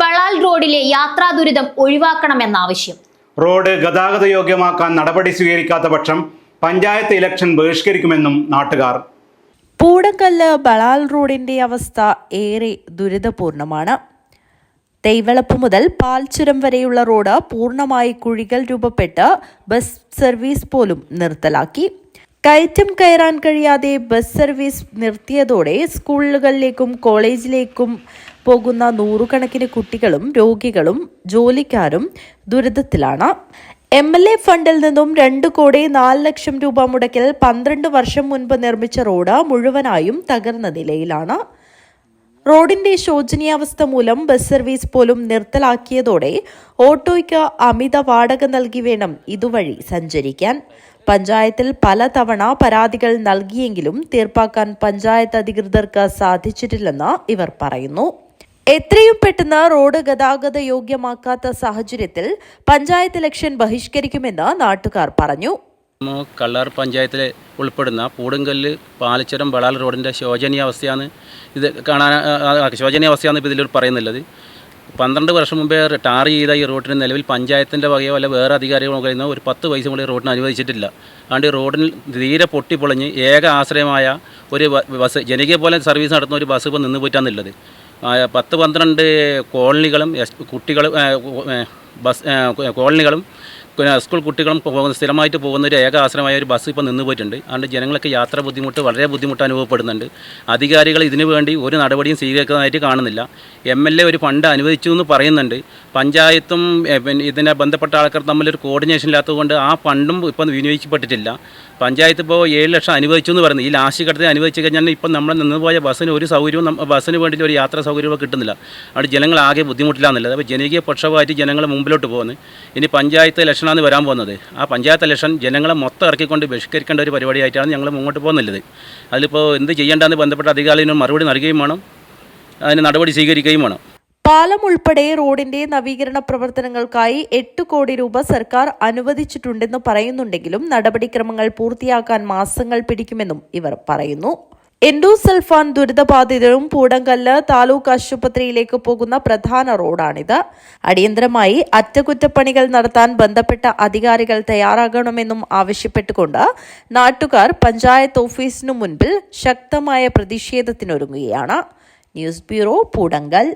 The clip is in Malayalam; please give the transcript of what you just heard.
ബളാൽ റോഡിലെ യാത്രാ ദുരിതം ഒഴിവാക്കണമെന്നാവശ്യം. റോഡ് ഗതാഗത യോഗ്യമാക്കാൻ നടപടി സ്വീകരിക്കാത്ത പക്ഷം പഞ്ചായത്ത് ഇലക്ഷൻ ബഹിഷ്കരിക്കുമെന്നും നാട്ടുകാർ. പൂടക്കല്ല് ബളാൽ റോഡിന്റെ അവസ്ഥ ഏറെ ദുരിതപൂർണമാണ്. തൈവളപ്പ് മുതൽ പാൽച്ചുരം വരെയുള്ള റോഡ് പൂർണമായി കുഴികൾ രൂപപ്പെട്ട് ബസ് സർവീസ് പോലും നിർത്തലാക്കി. കയറ്റം കയറാൻ കഴിയാതെ ബസ് സർവീസ് നിർത്തിയതോടെ സ്കൂളുകളിലേക്കും കോളേജിലേക്കും പോകുന്ന നൂറുകണക്കിന് കുട്ടികളും രോഗികളും ജോലിക്കാരും ദുരിതത്തിലാണ്. എം എൽ എ ഫണ്ടിൽ നിന്നും രണ്ട് കോടി നാല് ലക്ഷം രൂപ മുടക്കിൽ പന്ത്രണ്ട് വർഷം മുൻപ് നിർമ്മിച്ച റോഡ് മുഴുവനായും തകർന്ന നിലയിലാണ്. റോഡിന്റെ ശോചനീയാവസ്ഥ മൂലം ബസ് സർവീസ് പോലും നിർത്തലാക്കിയതോടെ ഓട്ടോയ്ക്ക് അമിത വാടക നൽകി വേണം ഇതുവഴി സഞ്ചരിക്കാൻ. പഞ്ചായത്തിൽ പലതവണ പരാതികൾ നൽകിയെങ്കിലും തീർപ്പാക്കാൻ പഞ്ചായത്ത് അധികൃതർക്ക് സാധിച്ചിട്ടില്ലെന്ന് ഇവർ പറയുന്നു. എത്രയും പെട്ടെന്ന് റോഡ് ഗതാഗത യോഗ്യമാക്കാത്ത സാഹചര്യത്തിൽ പഞ്ചായത്ത് ഇലക്ഷൻ ബഹിഷ്കരിക്കുമെന്ന് നാട്ടുകാർ പറഞ്ഞു. കള്ളാർ പഞ്ചായത്തിൽ ഉൾപ്പെടുന്ന പൂടുങ്കല്ല് പാലച്ചുരം ബളാൽ റോഡിന്റെ ശോചനീയാവസ്ഥയാണ് ഇത് കാണാൻ ശോചനീയാവസ്ഥയാണ് ഇപ്പോൾ ഇതിൽ പറയുന്നുള്ളത്. പന്ത്രണ്ട് വർഷം മുമ്പേ ടാർ ചെയ്ത ഈ റോഡിന് നിലവിൽ പഞ്ചായത്തിന്റെ വകയോ അല്ല വേറെ അധികാരികളോ കഴിയുന്ന ഒരു പത്ത് പൈസ കൂടി റോഡിന് അനുവദിച്ചിട്ടില്ല. അതുകൊണ്ട് ഈ റോഡിൽ തീരെ പൊട്ടിപ്പൊളിഞ്ഞ് ഏക ആശ്രയമായ ഒരു ബസ് ജനകീയ പോലെ സർവീസ് നടത്തുന്ന ഒരു ബസ് ഇപ്പോൾ നിന്ന് പോയിട്ടാന്നുള്ളത് പത്ത് പന്ത്രണ്ട് കോളനികളും കുട്ടികളും ബസ് കോളനികളും പിന്നെ സ്കൂൾ കുട്ടികളും പോകുന്ന സ്ഥിരമായിട്ട് പോകുന്ന ഒരു ഏക ആശ്രമമായ ഒരു ബസ് ഇപ്പോൾ നിന്ന് പോയിട്ടുണ്ട്. അതുകൊണ്ട് ജനങ്ങൾക്ക് യാത്ര ബുദ്ധിമുട്ട് വളരെ ബുദ്ധിമുട്ട് അനുഭവപ്പെടുന്നുണ്ട്. അധികാരികൾ ഇതിനു വേണ്ടി ഒരു നടപടിയും സ്വീകരിക്കുന്നതായിട്ട് കാണുന്നില്ല. എം എൽ എ ഒരു ഫണ്ട് അനുവദിച്ചു എന്ന് പറയുന്നുണ്ട്. പഞ്ചായത്തും പിന്നെ ഇതിനെ ബന്ധപ്പെട്ട ആൾക്കാർ തമ്മിലൊരു കോർഡിനേഷൻ ഇല്ലാത്തതുകൊണ്ട് ആ ഫണ്ടും ഇപ്പം വിനിയോഗിക്കപ്പെട്ടിട്ടില്ല. പഞ്ചായത്ത് ഇപ്പോൾ ഏഴ് ലക്ഷം അനുവദിച്ചു എന്ന് പറയുന്നത് ഈ ലാസ്റ്റ് ഘട്ടത്തിൽ അനുവദിച്ചു കഴിഞ്ഞാൽ ഇപ്പം നമ്മൾ നിന്ന് പോയ ബസ്സിന് ഒരു സൗകര്യവും ബസ്സിന് വേണ്ടിയിട്ട് ഒരു യാത്രാ സൗകര്യവും കിട്ടുന്നില്ല. അവിടെ ജനങ്ങൾ ആകെ ബുദ്ധിമുട്ടില്ലാന്നുള്ളത് അപ്പോൾ ജനകീയ പക്ഷമായിട്ട് ജനങ്ങൾ മുമ്പിലോട്ട് പോകുന്നു. ഇനി പഞ്ചായത്ത് ഇലക്ഷനാണ് വരാൻ പോകുന്നത്. ആ പഞ്ചായത്ത് ഇലക്ഷൻ ജനങ്ങളെ മൊത്തം ഇറക്കിക്കൊണ്ട് ബഹിഷ്കരിക്കേണ്ട ഒരു പരിപാടിയായിട്ടാണ് ഞങ്ങൾ മുന്നോട്ട് പോകുന്നുള്ളത്. അതിലിപ്പോൾ എന്ത് ചെയ്യേണ്ടതെന്ന് ബന്ധപ്പെട്ട അധികാരികളും മറുപടി നൽകുകയും വേണം. അതിന് നടപടി സ്വീകരിക്കുകയും വേണം. പാലം ഉൾപ്പെടെ റോഡിന്റെ നവീകരണ പ്രവർത്തനങ്ങൾക്കായി എട്ട് കോടി രൂപ സർക്കാർ അനുവദിച്ചിട്ടുണ്ടെന്ന് പറയുന്നുണ്ടെങ്കിലും നടപടിക്രമങ്ങൾ പൂർത്തിയാക്കാൻ മാസങ്ങൾ പിടിക്കുമെന്നും ഇവർ പറയുന്നു. എൻഡോസൽഫാൻ ദുരിതബാധിതരും പൂടങ്കല്ല് താലൂക്ക് ആശുപത്രിയിലേക്ക് പോകുന്ന പ്രധാന റോഡാണിത്. അടിയന്തരമായി അറ്റകുറ്റപ്പണികൾ നടത്താൻ ബന്ധപ്പെട്ട അധികാരികൾ തയ്യാറാകണമെന്നും ആവശ്യപ്പെട്ടുകൊണ്ട് നാട്ടുകാർ പഞ്ചായത്ത് ഓഫീസിനു മുൻപിൽ ശക്തമായ പ്രതിഷേധത്തിനൊരുങ്ങുകയാണ്. News bureau പൂടങ്കൽ.